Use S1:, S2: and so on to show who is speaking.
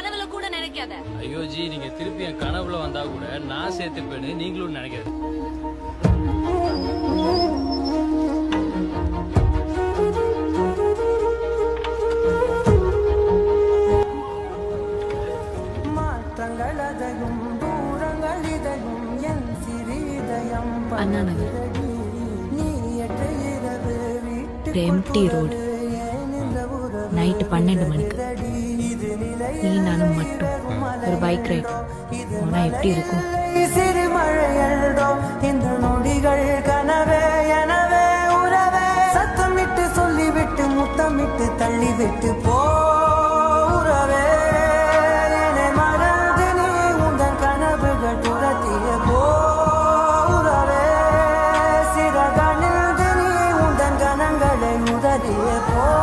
S1: கனவுல கூட நினைக்காத.
S2: ஐயோ ஜி நீங்க திருப்பி என் கனவுல வந்தா கூட நான் சேர்த்துப்பேன்னு நீங்களும் நினைக்காது
S1: Anna Nagar MT road night பன்னெண்டு மணிக்கு. நீ நானும் மட்டும். ஒரு பைக் ரைட் ஆனால் எப்படி இருக்கும்?
S3: சிறு மழையழும் இந்த நொடிகள் கனவே எனவே உறவே. சத்தமிட்டு சொல்லிவிட்டு முத்தமிட்டு தள்ளிவிட்டு போ முதலிய போ.